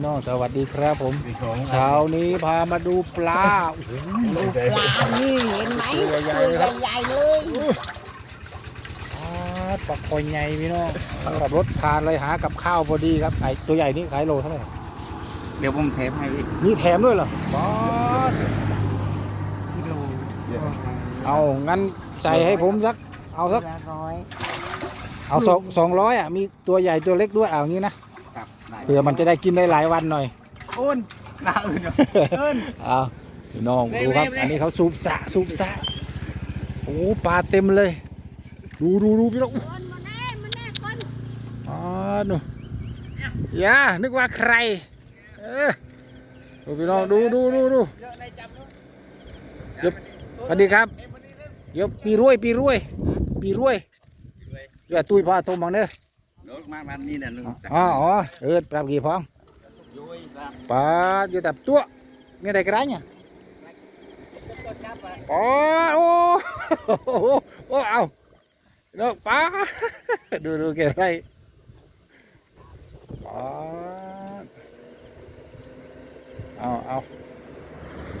พี่น้องสวัสดีครับผมมีของเช้านี้พามาดูปลาโอ้โหปลานี่เห็นไหมตัวตัวใหญ่ใครับหญ่ๆเลยปลาคอยใหญ่พี่น้องขับรถผ่านเลยหากับข้าวพอดีครับไอตัวใหญ่นี่ขายโลเท่าไหร่เดี๋ยวผมเทปให้พี่มีแถมด้วยเหรอปอดกิโลเอางั้นใส่ให้ผมสักเอาสักละร้อยเอาสองสองร้อยอะมีตัวใหญ่ตัวเล็กด้วยเอางี้นะครับ เผื่อมันจะได้กินได้หลายวันหน่อยอุ่นหน้าอื่นอยู่อื่นเอาพี่น้องเร็วดูครับเร็วอันนี้เขาสูบสระสูบสระโอ้ปลาเต็มเลย ดูดูดูพี่น้องคนมาแน่มาแน่คนอ๋อหนูอย่านึกว่าใคร เออดูพี่น้องดูดูดูดูเยอะในจับนู้นเดี๋ยวสวัสดีครับเดี๋ยวปีรวยปีรวยปีรวยเดี๋ยวตุ้ยพาโทรมังเนอะรถ มาบ้านนี้น่ะลุงอ๋ออ๋อเออปรับกี่พองยุ้ยครับปลาอยู่แต่ตัวมีอะไรกันเนี่ยปอ๋อโอ้โอ้โอ้เอาเนาะปลาดูดูเกไรปลาเอาเอา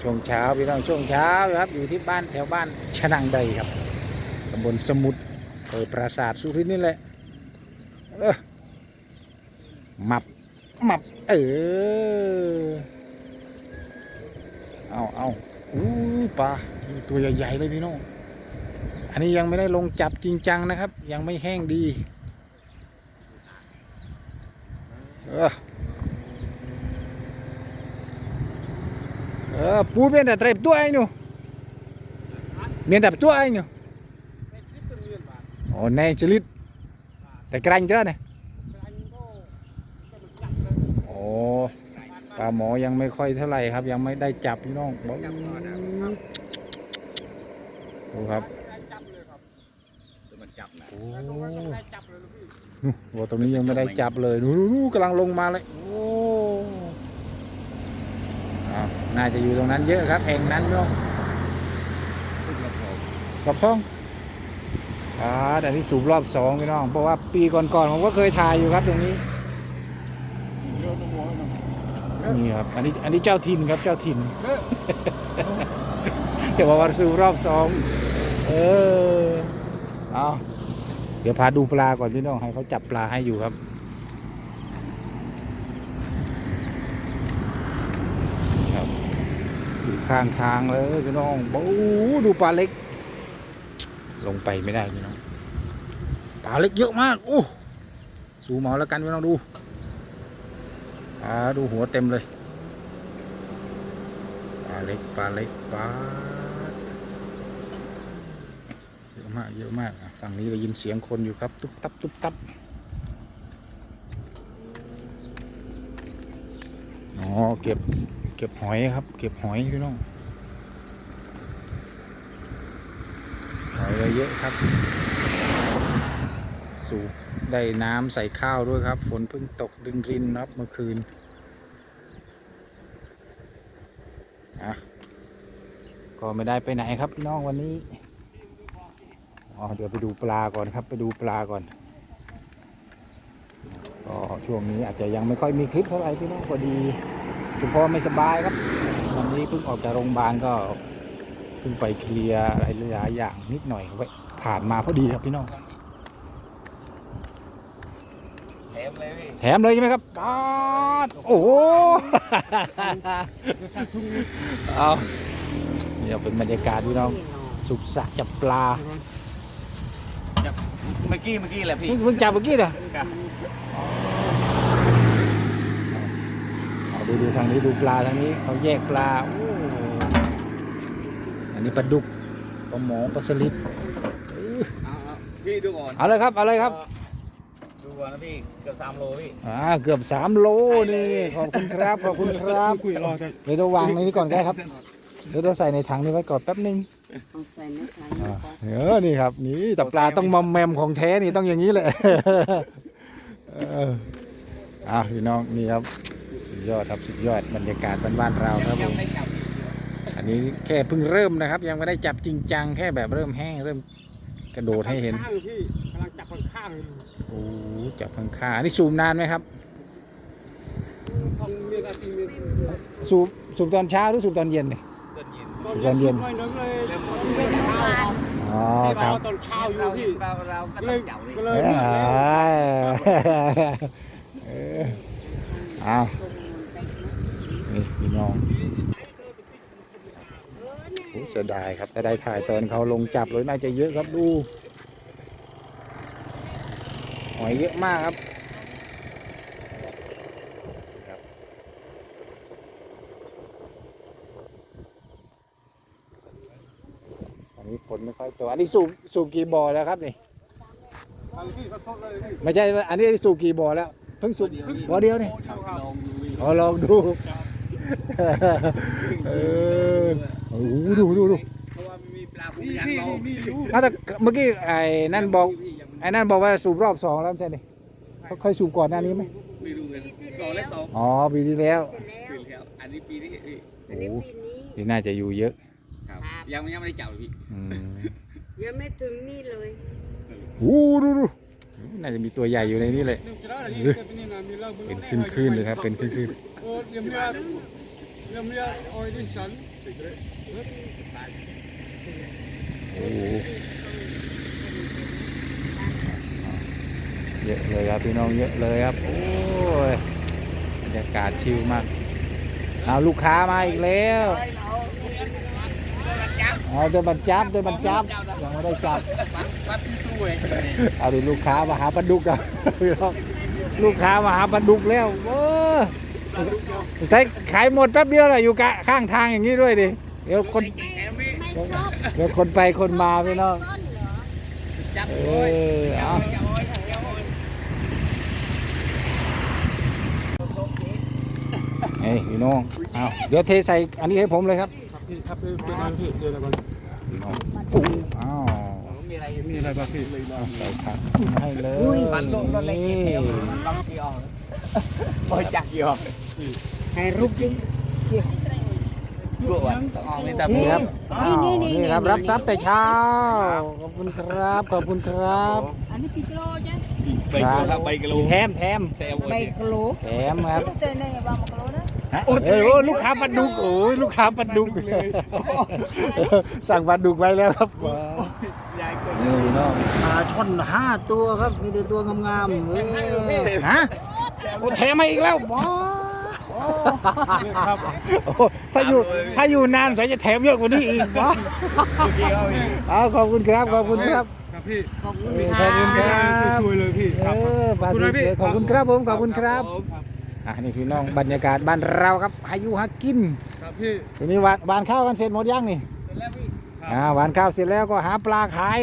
ช่วงเช้าพี่น้องช่วงเช้าครับอยู่ที่บ้านแถวบ้านชนังใดครับตำบลสมุทรเปิดปราสาทสุรินทร์นี่แหละ มับมับ เออ เอาเอาอู้ปลาตัวใหญ่ๆเลยพี่น้อง อันนี้ยังไม่ได้ลงจับจริงจังนะครับ ยังไม่แห้งดี เออเออปูเมียนแต่เตร็บตัวไอ้หนูเมียนแต่ตัวไอ้หนูโอ้ในจริต แต่กรันก็ได้เนี่ยโอ้ปลาหมอยังไม่ค่อยเท่าไหร่ครับ ยังไม่ได้จับพี่น้องบอบดูครับโอ้โหตรงนี้ยังไม่ได้จับเลยนู่นกำลังลงมาเลยโอ้น่าจะอยู่ตรงนั้นเยอะครับแห่งนั้นพี่น้องขึ้นรบสอง อ่าแต่ที่สูบรอบสองพี่น้อง เพราะว่าปีก่อนๆผมก็เคยถ่ายอยู่ครับตรงนี้นี่ครับอันนี้อันนี้เจ้าถิ่นครับเจ้าถิ่นเดี๋ยวว่าสูบรอบสองเออเอาเดี๋ยวพาดูปลาก่อนพี่น้องให้เขาจับปลาให้อยู่ครับครับข้างทางเลยพี่น้องโอ้ดูปลาเล็ก ลงไปไม่ได้พี่น้องปลาเล็กเยอะมากอู้สูหมอแล้วกันพี่น้องดูอ่าดูหัวเต็มเลยปลาเล็กปลาเล็กปลาเยอะมากเยอะมากฝั่งนี้ได้ยินเสียงคนอยู่ครับ ตุ๊บตับตุ๊บตับอ๋อเก็บเก็บหอยครับ เก็บหอยพี่น้อง หอยได้เยอะครับ สูบได้น้ำใส่ข้าวด้วยครับ ฝนเพิ่งตกรินรินๆครับเมื่อคืนอะก็ไม่ได้ไปไหนครับพี่น้องวันนี้อ๋อเดี๋ยวไปดูปลาก่อนครับ ไปดูปลาก่อนก็ช่วงนี้อาจจะยังไม่ค่อยมีคลิปเท่าไหร่พี่น้องพอดีคุณพ่อไม่สบายครับ วันนี้เพิ่งออกจากโรงพยาบาลก็ เพิ่งไปเคลียร์อะไรหลายๆอย่างนิดหน่อยไว้ผ่านมาพอดีครับพี่น้อง แถมเลยพี่แถมเลยใช่ไหมครับปาดโอ้โหเอาเนี่ยเป็นบรรยากาศพี่น้อง สุขสะจับปลาจับเมื่อกี้เมื่อกี้แหละพี่เพิ่งเพิ่งจับเมื่อกี้เหรอครับ เอาดูดูทางนี้ดูปลาทางนี้เขาแยกปลาโอ้อั นนี้ปลาดุกปลาหมอปลาสลิดเอาเอาพี่ดูก่อนเอาเลยครับเอาเลยครับ ดูก่อนนะพี่เกือบสามโลพี่อ่าเกือบสามโลนี่ขอบคุณครับขอบคุณครับเดี๋ยวเราวางในนี้ก่อนก็ได้ครับเดี๋ยวเราใส่ในถังนี้ไว้ก่อนแป๊บนึงเอาใส่ในถังอ่าก่อนเออนี่ครับนี่แต่ปลาต้องมอมแมมของแท้นี่ต้องอย่างนี้แหละเอออะพี่น้องนี่ครับสุดยอดครับสุดยอดบรรยากาศบ้านๆเราครับผยังมไม่จับพี่ อันนี้แค่เพิ่งเริ่มนะครับ ยังไม่ได้จับจริงจังแค่แบบเริ่มแห้งเริ่มกระโดดให้เห็นข้างๆพี่กำลังจับข้างๆอยู่โอ้จับข้างๆอันนี้ซูมนานไหมครับต้องเมียนาทีมีสูบสูบตอนเช้าหรือสูบตอนเย็นเนี่ยตอนเย็นตอนเย็นหน่อยนึงเลยเริ่มหมดเป็นเมื่อวานอ๋อที่คเรารับตอนเช้าอยู่เราพี่เราเราก็ก็ต้เลอยงเจ้าเลยก็เลเอยเลิกแล้วอเออเอานี่พี่น้องโอ้ เสียดายครับถ้าได้ถ่ายตอนเขาลงจับเลยน่าจะเยอะครับดูหอยเยอะมากครับครับอันนี้ฝนไม่ค่อยตกอันนี้สูบสูบกี่บ่อแล้วครับนี่ทางพี่ก็สดเลยพี่ไม่ใช่ว่าอันนี้สูบกี่บ่อแล้วเพิ่งสูบบ่อเดียวนี่ลองดูอีกอ๋อลองดู เออ โอ้โหดูดูดูเพราะว่ามันมีปลาผู้นี่ยังพี่ลองนี่อยู่อ้าวแต่เมื่อกี้ไอ้นั่นบอกไอ้นั่นบอกว่าสูบรอบสองแล้วไม่ใช่นี่เขาเคยสูบก่อนหน้านี้ไหมไม่รู้เลยสองและสองอ๋อปีที่แล้วเสร็จแล้วปีแล้วอันนี้ปีนี้พี่อันนี้ปีนี้ที่น่าจะอยู่เยอะครับยังยังไม่ได้จับเลยพี่อืมยังไม่ถึงนี่เลย โอ้โหดูดูน่าจะมีตัวใหญ่อยู่ในนี้เลยนี่จะได้อะไรนี่เป็นนี่นะมีเลิกเป็นคลื่นคลื่นๆเลยครับเป็นคลื่นคลื่นเอ เยอะเดี๋ยวมีอะไรออยดิฉันๆโอ้โหเยอะเลยครับพี่น้องเยอะเลยครับ โอ้ยบรรยากาศชิลมาก เอาลูกค้ามาอีกแล้วเอาเดินบรรจับเดินบรรจับยังไม่ได้จับเอาดิลูกค้ามาหาปลาดุกอะพี่น้องลูกค้ามาหาปลาดุกแล้วโอ้ใส่ขายหมดแป๊บเดียวเลยอยู่กะข้างทางอย่างนี้ด้วยดิ เดี๋ยวคนเดี๋ยวคนไปคนมาพี่น้องเออเอาจับโอ้ยจับโอ้ยเฮ้ยพี่น้องเอาเดี๋ยวเทใส่อันนี้ให้ผมเลยครับครับพี่ครับพี่เป็นอะไรพี่เดี๋ยวอะไรบ้างพี่น้องอู้อ้าวมีอะไรมีอะไรบ้างพี่เลยใส่ผักให้เลยปันลงรถเล็กนี่เดียวลองกี่ออกโอ้ยจักกี่ออกถ่ายรูปจริง ตัววันต้องออกไม่ตับนี่ครับนี่อ้าวนี่นี่นี่ครับรับทรัพย์แต่เช้า ขอบคุณครับ ขอบคุณครับ อันนี้กี่กิโลจ้ะใบกิโลครับใบกิโลแถมแถมแต่โอ้ใบยกิโลแถมครับเต้นได้ไงบ้างกิโลนะฮะเอ้ยโอ้ลูกค้าปลาดุกโอ้ยลูกค้าปลาดุกเลยสั่งปลาดุกไว้แล้วครับว้าวยายคนนี่เนาะปลาช่อนห้าตัวครับ มีแต่ตัวงามๆเอ้ยฮะโอ้แถมมาอีกแล้วว้าว ครับโอ้ถ้าอยู่ถ้าอยู่นานสายจะแถมเยอะกว่านี้อีกว้าวเดียวอีกเอาขอบคุณครับขอบคุณครับครับพี่ขอบคุณเออค่ะขอบคุณครับสวยๆเลยพี่เอครับอปลาสวยๆขอบคุณครับผมขอบคุณครับอะนี่พี่น้องบรรยากาศบ้านเราครับอายุหากินครับพี่ทีนี้หวานหวานข้าวกันเสร็จหมดยังนี่แล้วพี่อ่าหวานข้าวเสร็จแล้วก็หาปลาขาย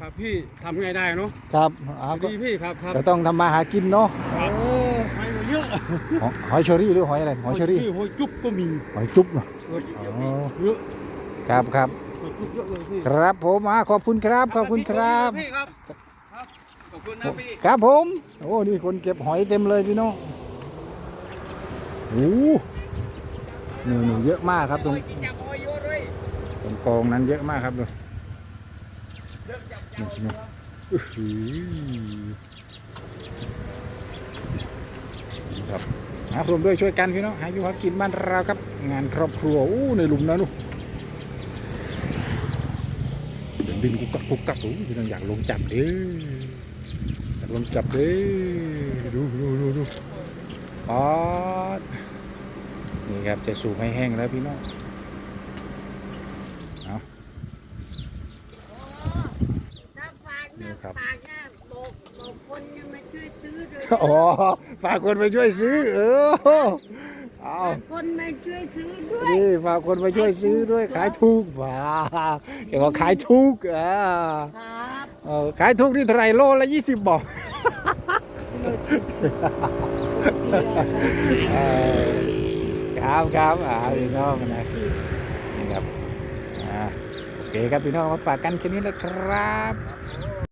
ครับพี่ทำไงได้เนาะครับอ่าก็ดีพี่ครับครับก็ต้องทำมาหากินเนาะ เออไม่เยอะหอยหอยเชอรี่หรือหอยอะไรหอยเชอรี่หอยจุ๊บก็มีหอยจุ๊บเนาะหอยอ๋อเยอะครับครับหอยจุ๊บเยอะเลยพี่ครับผมอ่าขอบคุณครับขอบคุณครับพี่ครับขอบคุณนะพี่ครับผมโอ้นี่คนเก็บหอยเต็มเลยพี่น้องโอ้โหนี่นี่เยอะมากครับตรงจับโอ้ยเยอะเลยตรงกองนั้นเยอะมากครับดูนี่นี่อื้อหือนี่ ครับหารมด้วยช่วยกันพี่น้องหาอยู่หากินบ้านเราครับ งานครอบครัวอู้ในหลุมนะลูกดินกุกกักกุกกักอู้พี่น้องอยากลงจับเด้ออยากลงจับเด้อดูดูดูดูปอดนี่ครับจะสูบให้แห้งแล้วพี่น้องถ้านะฝากนะบ บอกคนเนี่ยมาช่วยซื้อด้วยอ๋อฝากคนไปช่วยซื้อ เออเอาฝากคนมาช่วยซื้อด้วยนี่ฝากคนไปช่วยซื้อด้วยขายถูกว้าเกี่ยวกับขายถูกอ่าครับเออขายถูกนี่เท่าไหรโลละยี่สิบบอกโลที่สิบเดียวเออครับครับอ่าพี่น้องนะนี่ครับอ่าโอเคครับพี่น้องมาฝากกันแค่นี้นะครับ